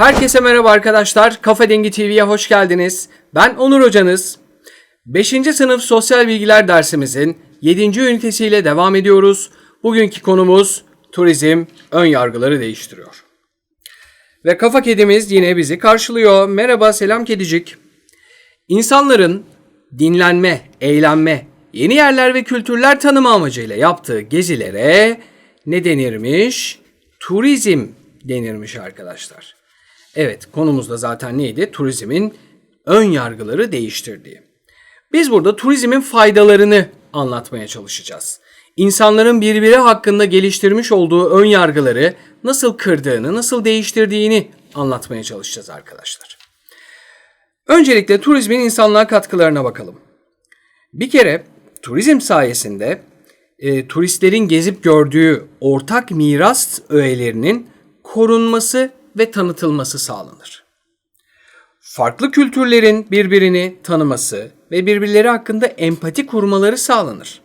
Herkese merhaba arkadaşlar. Kafa Dengi TV'ye hoş geldiniz. Ben Onur hocanız. 5. sınıf sosyal bilgiler dersimizin 7. ünitesiyle devam ediyoruz. Bugünkü konumuz turizm ön yargıları değiştiriyor. Ve kafa kedimiz yine bizi karşılıyor. Merhaba selam kedicik. İnsanların dinlenme, eğlenme, yeni yerler ve kültürler tanıma amacıyla yaptığı gezilere ne denirmiş? Turizm denirmiş arkadaşlar. Evet konumuz da zaten neydi? Turizmin ön yargıları değiştirdiği. Biz burada turizmin faydalarını anlatmaya çalışacağız. İnsanların birbiri hakkında geliştirmiş olduğu ön yargıları nasıl kırdığını, nasıl değiştirdiğini anlatmaya çalışacağız arkadaşlar. Öncelikle turizmin insanlığa katkılarına bakalım. Bir kere turizm sayesinde e, turistlerin gezip gördüğü ortak miras öğelerinin korunması ve tanıtılması sağlanır. Farklı kültürlerin birbirini tanıması ve birbirleri hakkında empati kurmaları sağlanır.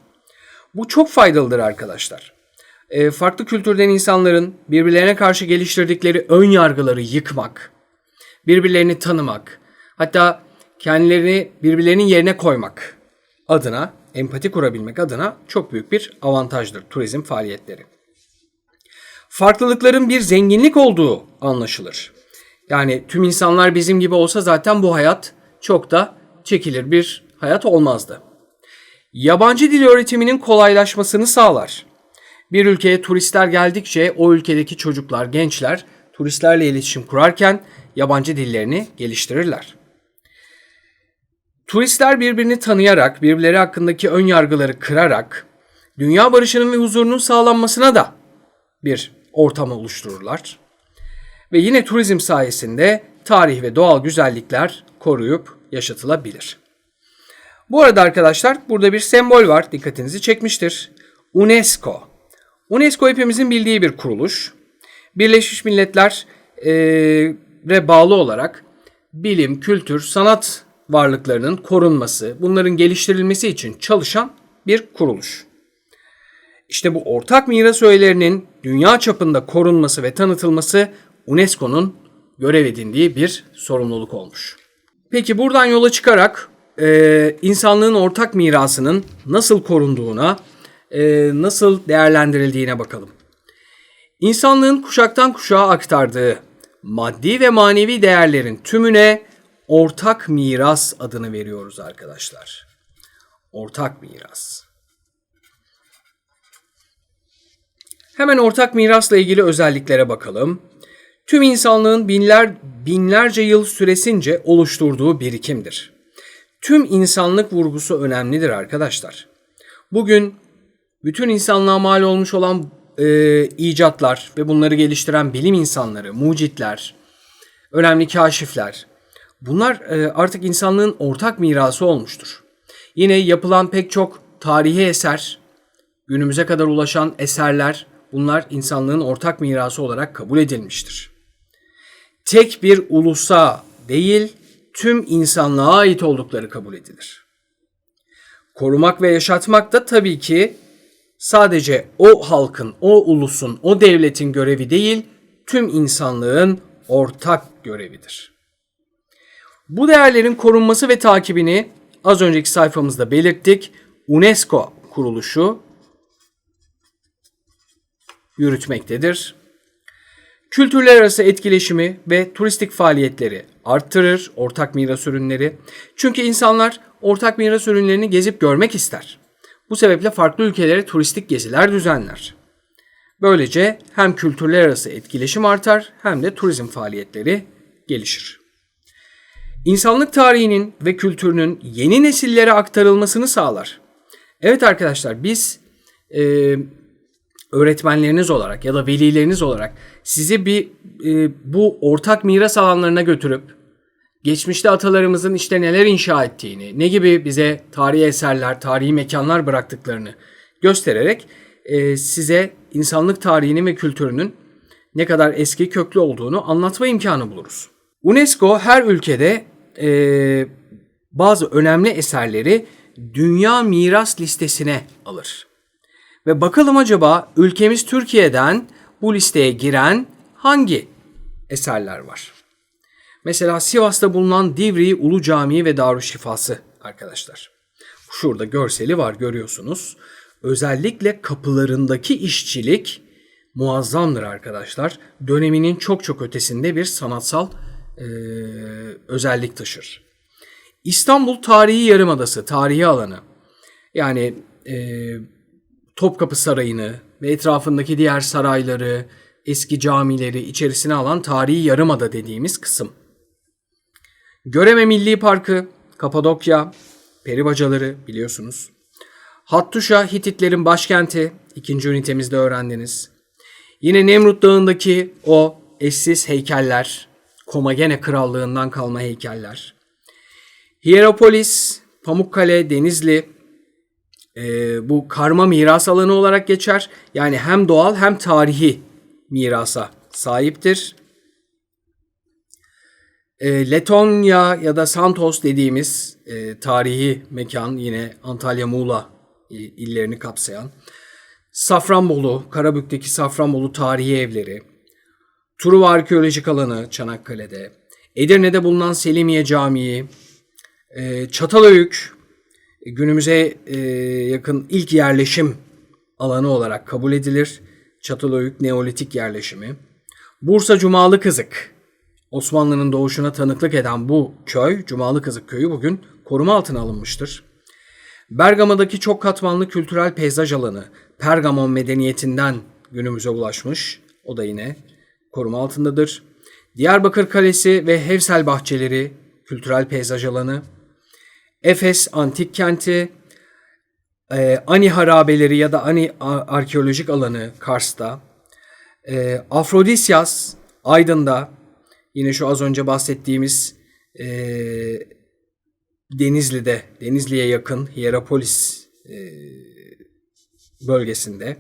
Bu çok faydalıdır arkadaşlar. E, farklı kültürden insanların birbirlerine karşı geliştirdikleri ön yargıları yıkmak, birbirlerini tanımak, hatta kendilerini birbirlerinin yerine koymak adına, empati kurabilmek adına çok büyük bir avantajdır turizm faaliyetleri. Farklılıkların bir zenginlik olduğu anlaşılır. Yani tüm insanlar bizim gibi olsa zaten bu hayat çok da çekilir bir hayat olmazdı. Yabancı dil öğretiminin kolaylaşmasını sağlar. Bir ülkeye turistler geldikçe o ülkedeki çocuklar, gençler turistlerle iletişim kurarken yabancı dillerini geliştirirler. Turistler birbirini tanıyarak, birbirleri hakkındaki ön yargıları kırarak dünya barışının ve huzurunun sağlanmasına da bir ortam oluştururlar. Ve yine turizm sayesinde tarih ve doğal güzellikler koruyup yaşatılabilir. Bu arada arkadaşlar burada bir sembol var. Dikkatinizi çekmiştir. UNESCO. UNESCO hepimizin bildiği bir kuruluş. Birleşmiş Milletler e, bağlı olarak bilim, kültür, sanat varlıklarının korunması, bunların geliştirilmesi için çalışan bir kuruluş. İşte bu ortak miras öğelerinin dünya çapında korunması ve tanıtılması UNESCO'nun görev edindiği bir sorumluluk olmuş. Peki buradan yola çıkarak e, insanlığın ortak mirasının nasıl korunduğuna, e, nasıl değerlendirildiğine bakalım. İnsanlığın kuşaktan kuşağa aktardığı maddi ve manevi değerlerin tümüne ortak miras adını veriyoruz arkadaşlar. Ortak miras. Hemen ortak mirasla ilgili özelliklere bakalım. Tüm insanlığın binler binlerce yıl süresince oluşturduğu birikimdir. Tüm insanlık vurgusu önemlidir arkadaşlar. Bugün bütün insanlığa mal olmuş olan e, icatlar ve bunları geliştiren bilim insanları, mucitler, önemli kaşifler, bunlar e, artık insanlığın ortak mirası olmuştur. Yine yapılan pek çok tarihi eser, günümüze kadar ulaşan eserler bunlar insanlığın ortak mirası olarak kabul edilmiştir. Tek bir ulusa değil, tüm insanlığa ait oldukları kabul edilir. Korumak ve yaşatmak da tabii ki sadece o halkın, o ulusun, o devletin görevi değil, tüm insanlığın ortak görevidir. Bu değerlerin korunması ve takibini az önceki sayfamızda belirttik. UNESCO kuruluşu yürütmektedir. Kültürler arası etkileşimi ve turistik faaliyetleri arttırır ortak miras ürünleri. Çünkü insanlar ortak miras ürünlerini gezip görmek ister. Bu sebeple farklı ülkelere turistik geziler düzenler. Böylece hem kültürler arası etkileşim artar hem de turizm faaliyetleri gelişir. İnsanlık tarihinin ve kültürünün yeni nesillere aktarılmasını sağlar. Evet arkadaşlar biz e, öğretmenleriniz olarak ya da velileriniz olarak sizi bir e, bu ortak miras alanlarına götürüp geçmişte atalarımızın işte neler inşa ettiğini, ne gibi bize tarihi eserler, tarihi mekanlar bıraktıklarını göstererek e, size insanlık tarihinin ve kültürünün ne kadar eski köklü olduğunu anlatma imkanı buluruz. UNESCO her ülkede e, bazı önemli eserleri dünya miras listesine alır. Ve bakalım acaba ülkemiz Türkiye'den bu listeye giren hangi eserler var? Mesela Sivas'ta bulunan Divriği Ulu Camii ve Darüşşifası arkadaşlar. Şurada görseli var görüyorsunuz. Özellikle kapılarındaki işçilik muazzamdır arkadaşlar. Döneminin çok çok ötesinde bir sanatsal eee, özellik taşır. İstanbul Tarihi Yarımadası, tarihi alanı. Yani eee, Topkapı Sarayı'nı ve etrafındaki diğer sarayları, eski camileri içerisine alan tarihi yarımada dediğimiz kısım. Göreme Milli Parkı, Kapadokya, Peribacaları biliyorsunuz. Hattuşa Hititlerin başkenti, ikinci ünitemizde öğrendiniz. Yine Nemrut Dağı'ndaki o eşsiz heykeller, Komagene Krallığından kalma heykeller. Hierapolis, Pamukkale, Denizli, e, bu karma miras alanı olarak geçer. Yani hem doğal hem tarihi mirasa sahiptir. E, Letonya ya da Santos dediğimiz e, tarihi mekan yine Antalya Muğla i- illerini kapsayan. Safranbolu, Karabük'teki Safranbolu tarihi evleri. Truva Arkeolojik Alanı Çanakkale'de. Edirne'de bulunan Selimiye Camii. E, Çatalhöyük günümüze e, yakın ilk yerleşim alanı olarak kabul edilir. Çatalhöyük Neolitik yerleşimi. Bursa Cumalı Kızık. Osmanlı'nın doğuşuna tanıklık eden bu köy, Cumalı Kızık köyü bugün koruma altına alınmıştır. Bergama'daki çok katmanlı kültürel peyzaj alanı Pergamon medeniyetinden günümüze ulaşmış. O da yine koruma altındadır. Diyarbakır Kalesi ve Hevsel Bahçeleri kültürel peyzaj alanı. Efes Antik Kenti, e, Ani Harabeleri ya da Ani Arkeolojik Alanı Kars'ta, e, Afrodisyas Aydın'da, yine şu az önce bahsettiğimiz e, Denizli'de, Denizli'ye yakın Hierapolis e, bölgesinde,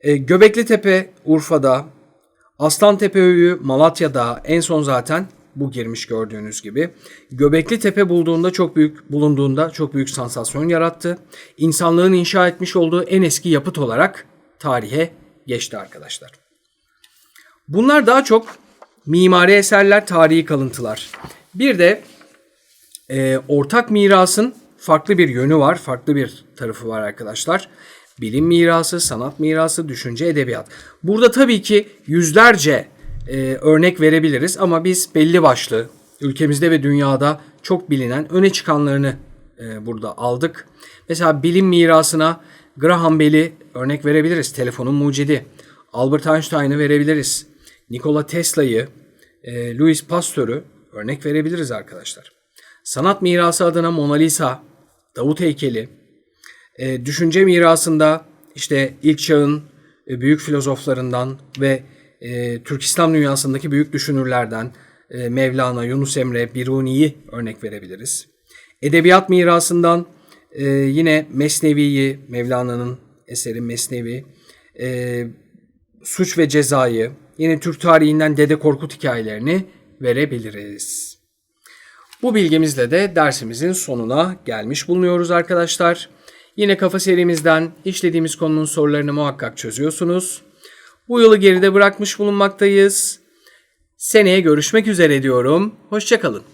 e, Göbekli Tepe Urfa'da, Aslantepe Höyü Malatya'da en son zaten bu girmiş gördüğünüz gibi. Göbekli Tepe bulduğunda çok büyük bulunduğunda çok büyük sansasyon yarattı. İnsanlığın inşa etmiş olduğu en eski yapıt olarak tarihe geçti arkadaşlar. Bunlar daha çok mimari eserler, tarihi kalıntılar. Bir de e, ortak mirasın farklı bir yönü var, farklı bir tarafı var arkadaşlar. Bilim mirası, sanat mirası, düşünce, edebiyat. Burada tabii ki yüzlerce e, örnek verebiliriz ama biz belli başlı ülkemizde ve dünyada çok bilinen öne çıkanlarını e, burada aldık. Mesela bilim mirasına Graham Bell'i örnek verebiliriz. Telefonun mucidi. Albert Einstein'ı verebiliriz. Nikola Tesla'yı, e, Louis Pasteur'ü örnek verebiliriz arkadaşlar. Sanat mirası adına Mona Lisa, Davut heykeli, e, düşünce mirasında işte ilk çağın e, büyük filozoflarından ve e, Türk İslam dünyasındaki büyük düşünürlerden e, Mevlana, Yunus Emre, Biruni'yi örnek verebiliriz. Edebiyat mirasından e, yine Mesnevi'yi, Mevlana'nın eseri Mesnevi, e, Suç ve Ceza'yı, yine Türk tarihinden Dede Korkut hikayelerini verebiliriz. Bu bilgimizle de dersimizin sonuna gelmiş bulunuyoruz arkadaşlar. Yine kafa serimizden işlediğimiz konunun sorularını muhakkak çözüyorsunuz. Bu yılı geride bırakmış bulunmaktayız. Seneye görüşmek üzere diyorum. Hoşçakalın.